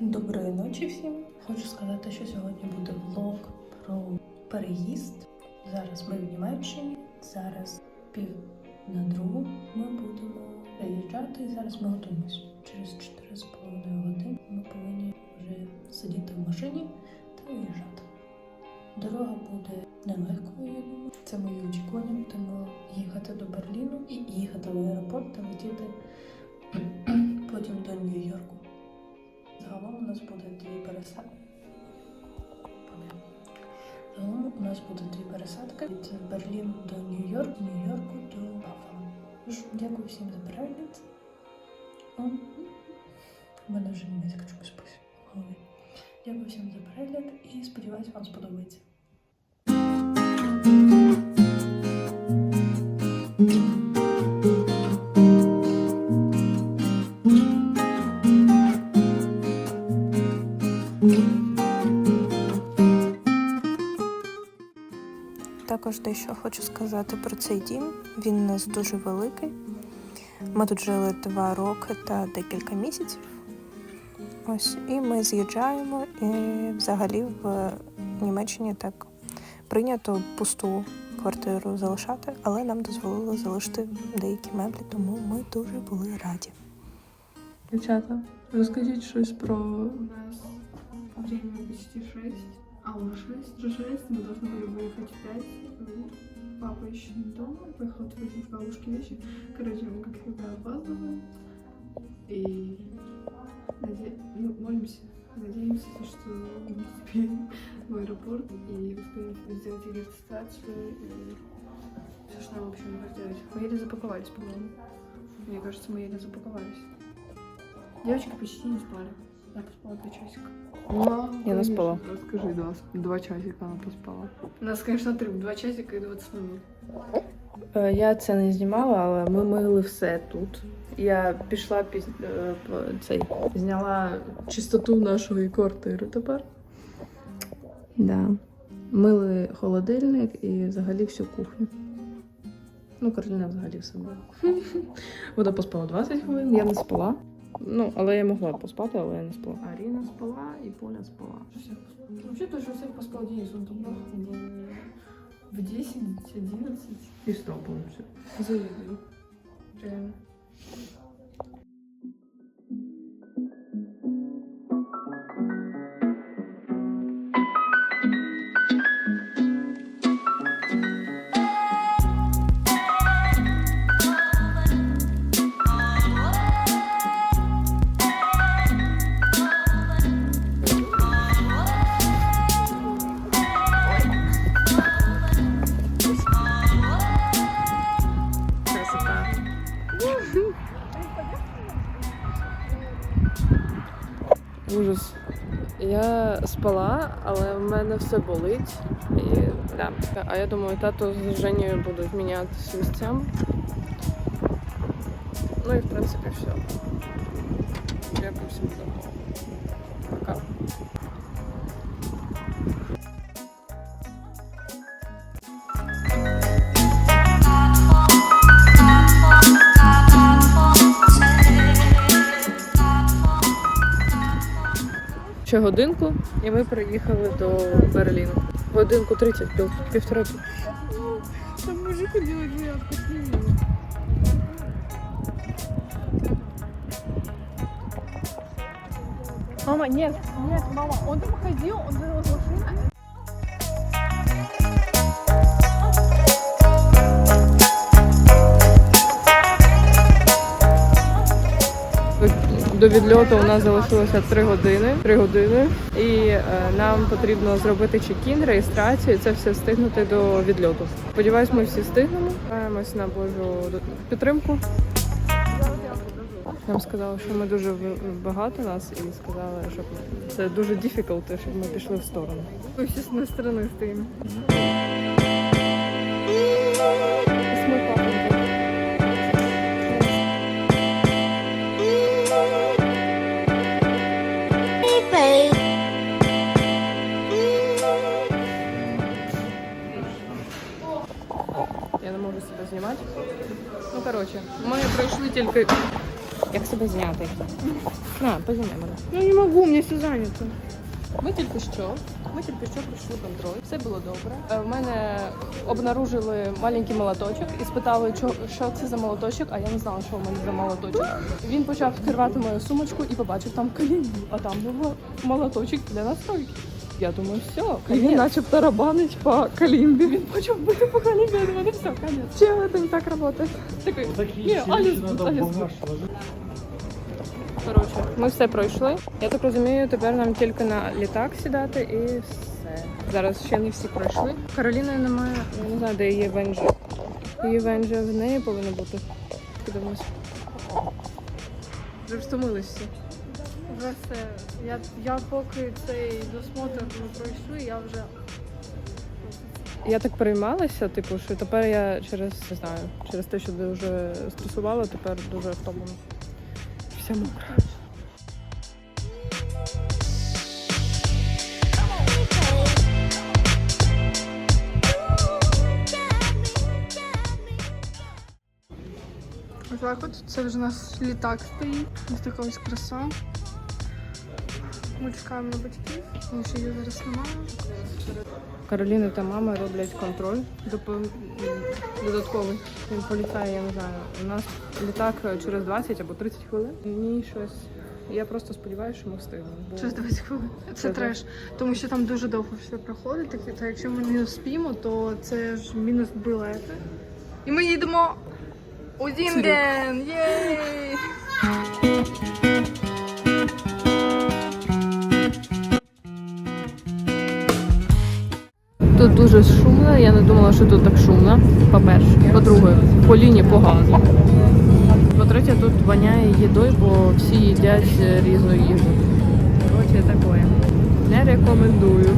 Доброї ночі всім. Хочу сказати, що сьогодні буде влог про переїзд. Зараз ми в Німеччині. Зараз пів на другу ми будемо переїжджати. І зараз ми готуємось. Через 4,5 години ми повинні вже сидіти в машині та виїжджати. Дорога буде нелегкою, я думаю. Це мої очікування. Будемо їхати до Берліну і їхати в аеропорт та летіти потім до Нью-Йорку. Загалом у нас буде дві пересадки. Загалом у нас буде дві пересадки від Берліну до Нью-Йорку, Нью-Йорку до Баффало. Дякую всім за перегляд. Мене вже німецька чомусь в голові. Дякую всім за перегляд і сподіваюся, вам сподобається. Також дещо хочу сказати про цей дім. Він у нас дуже великий. Ми тут жили два роки та декілька місяців. Ось, і ми з'їжджаємо. І взагалі в Німеччині так прийнято пусту квартиру залишати, але нам дозволили залишити деякі меблі, тому ми дуже були раді. Дівчата, розкажіть щось про У нас время почти 6, а уже 6, уже 6, мы должны были выехать в 5. Папа еще не дома, поехал отвозить бабушке вещи. Короче, мы как всегда опаздываем. И наде... ну, молимся, надеемся, что мы успеем в аэропорт и успеем сделать регистрацию и все, что нам, в общем, нужно сделать. Мы еле запаковались, по-моему. Мне кажется, мы еле запаковались. Девочки почти не спали. Я поспала два часика. Я не спала. Розкажи, два, два часика вона поспала. У нас, конечно, три, два часика и 20 минут. Е, Я це не знімала, але ми мили все тут. Я пішла піз... е, цей, зняла чистоту нашої квартири тепер. Да. Мили холодильник і взагалі всю кухню. Ну, Кароліна взагалі все мила. Вона поспала 20 хвилин, я не спала. Ну, але я могла поспати, але я не спала. Аріна спала і Поля спала. Вообще тоже всех поспал Денис, там в 10, 11. І тобою все. Завидую. Реально. Спала, але в мене все болить. І, да. А я думаю, тато з Женєю будуть мінятися місцями. Ну і в принципі все. Дякую всім за увагу. Пока. Ще годинку, і ми приїхали до Берліну. Годинку 30, пів, півтора. Там мужик заявку с. Мама, нет, нет, мама, он там ходил, он завел машину. До відльоту у нас залишилося 3 години. 3 години. І е, нам потрібно зробити чекін, реєстрацію, і це все встигнути до відльоту. Сподіваюсь, ми всі встигнемо. Сподіваємось на Божу підтримку. Нам сказали, що ми дуже багато нас, і сказали, щоб це дуже difficult, щоб ми пішли в сторону. Мы все с одной стороны тільки. Як себе зняти? На, познімай мене. Я не могу, у меня все занято. Ми тільки що. Ми тільки що пройшли контроль. Все було добре. Е, В мене обнаружили маленький молоточок і спитали, що, що це за молоточок, а я не знала, що в мене за молоточок. Він почав відкривати мою сумочку і побачив там колінку, а там був молоточок для настойки. Я думаю, все, І він почав тарабанить по калімбі. Він почав бити по колінку, я думаю, ну все, конець. Чого це не так працює? Такий, ні, alles gut, alles gut. Коротше, ми все пройшли. Я так розумію, тепер нам тільки на літак сідати і все. Зараз ще не всі пройшли. Кароліни немає, я не знаю, де її венджа. Її венджа в неї повинна бути. Подивимось. Вже встомились всі. Вже все. Я, я поки цей досмотр не пройшли, я вже Я так переймалася, типу, що тепер я через не знаю, через те, що дуже стресувала, тепер дуже втомлена. Вся мокра. Отак от, це вже у нас літак стоїть. Ось така ось краса. Ми чекаємо на батьків, тому що її зараз немає. Кароліна та мама роблять контроль доп- додатковий. Він поліцає, я не знаю. У нас літак через 20 або 30 хвилин. Мені щось. Я просто сподіваюся, що ми встигнемо. Бо... Через 20 хвилин. Це Це треш, тому що там дуже довго все проходить. Так, та якщо ми не спімо, то це ж мінус білети. І ми їдемо у Зінген! Єй! Тут дуже шумно, я не думала, що тут так шумно. По-перше. По-друге, по лінії погано. По-третє, тут воняє їдою, бо всі їдять різну їжу. Коротше, таке. Не рекомендую.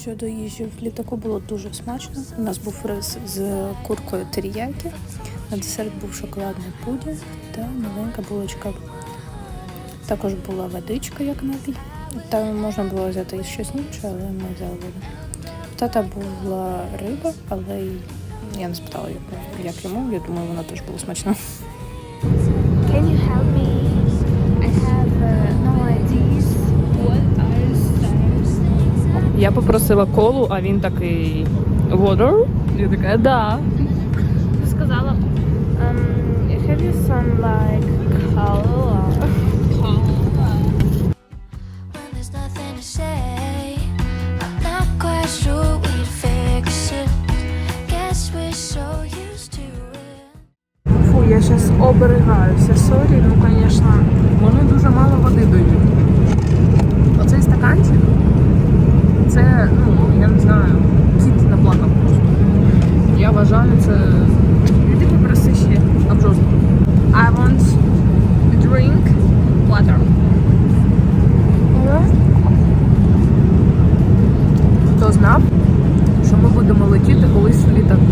Щодо їжі в літаку було дуже смачно. У нас був рис з куркою теріякі, на десерт був шоколадний пудінг та маленька булочка. Також була водичка, як напій. Там можна було взяти щось інше, але ми взяли воду. Тата була риба, але я не спитала, як, як йому. Я думаю, вона теж була смачна. Can you help me? I have uh, no ideas. What are stars? Я попросила колу, а він такий water. Я така, да. Сказала, um, have you some like cola? Я зараз оберігаюся. Сорі, ну звісно, вони дуже мало води дають. Оцей стаканчик, це, ну, я не знаю, кіт наплакав просто. Я вважаю, це Іди попроси ще. обжорство. I want drink water. Хто знав, що ми будемо летіти колись в літаку.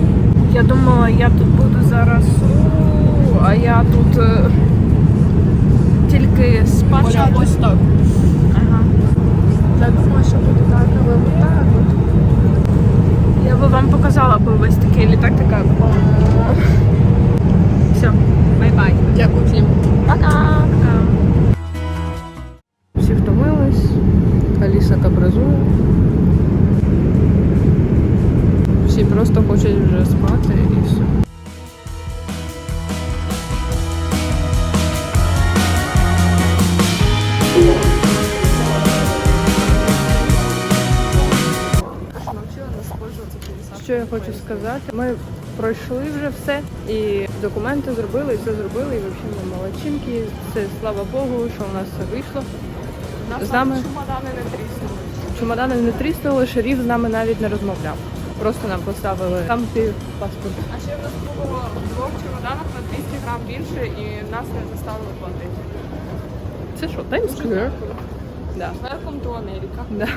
Я думала, я тут буду зараз, у, а я тут е, тільки спати. Ось так. Ага. Я думала, що буде так, але отак от. Я би вам показала би весь такий літак, така. Все, бай-бай. Дякую всім. Пока. Всі втомились. Аліса капразує. Всі просто хочуть вже спати і все. Що я хочу сказати? Ми пройшли вже все, і документи зробили, і все зробили, і взагалі ми молодчинки. Це слава Богу, що у нас все вийшло. З нами Чемодани не тріснули. чемодани не тріснули, шеріф з нами навіть не розмовляв. Просто нам поставили там ти паспорт. А ще в нас було в двох чемоданах на 200 грам більше і нас не заставили платити. Це що, Times Square? Да. Welcome to America. Да.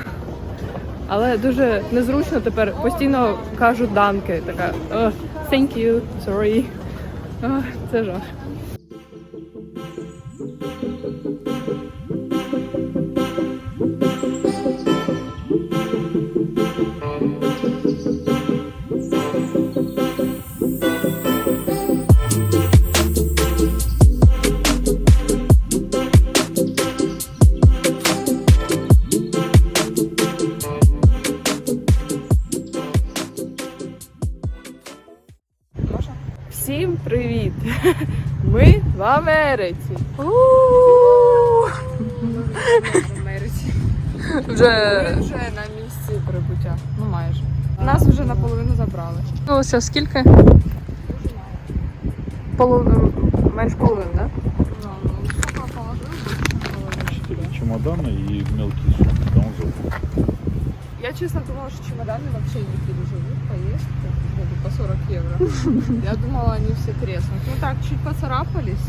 Але дуже незручно тепер постійно кажу данки. Така «Ugh, thank you, sorry. Ах, Це жах. В Америці. Вже Ми вже на місці прибуття. Ну майже. Нас вже наполовину забрали. Ну, ось скільки? Половину, менш половини, так? Четыре чемодана и мелкие сумки. Там. Я честно думала, что чемоданы вообще не переживут поездку по 40 евро. Я думала, они все треснут. Ну так, чуть поцарапались.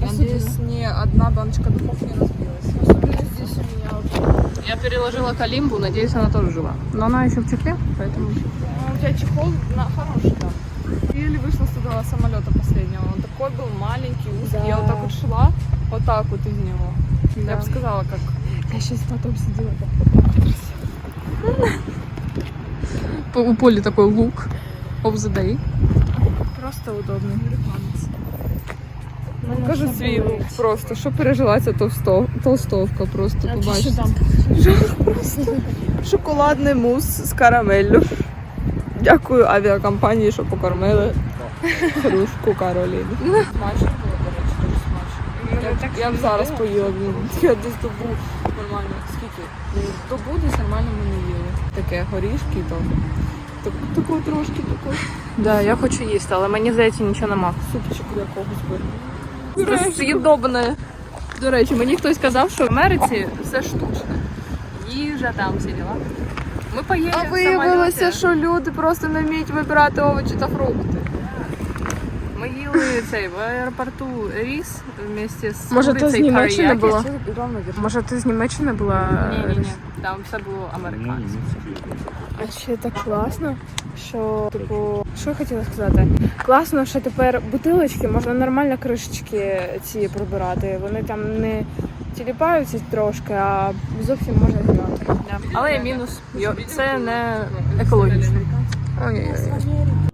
Надеюсь, ни одна баночка духов не разбилась. Особенно здесь у меня. Я переложила калимбу, надеюсь, она тоже жива. Но она еще в чехле, поэтому... Ну, у тебя чехол на хороший, да. Еле вышла с этого самолета последнего. Он такой был маленький, узкий. Я вот так вот шла, вот так вот из него. Я бы сказала, как... Я сейчас потом сидела так. У Поли такой лук of the day. Просто удобно. Покажу свій просто. Що пережила ця товсто... толстовка просто побачите. Жах просто. Шоколадний мус з карамеллю. Дякую авіакомпанії, що покормили хрушку Кароліни. Смачно було, до речі, дуже смачно. Я, б зараз поїла. Я десь добу нормально. Скільки? Ну, Добу десь нормально ми не їли. Таке горішки то. Таку трошки таку. Да, я хочу їсти, але мені здається нічого нема. Супчик якогось би. Це з'їдобне. До речі, мені хтось сказав, що в Америці все штучне. Їжа там всі діла. Ми поїли А в виявилося, самоліті. що люди просто не вміють вибирати овочі та фрукти. Ми їли цей в аеропорту ріс з Може, ти з курицею Німеччини каріякі. була? Може, ти з Німеччини була? Ні, ні, ні. Там все було американське. А ще так класно, що типу, що я хотіла сказати? Класно, що тепер бутилочки можна нормально кришечки ці прибирати. Вони там не тіліпаються трошки, а зовсім можна зняти. Да. Але є мінус. Це не екологічно. Ой-ой-ой.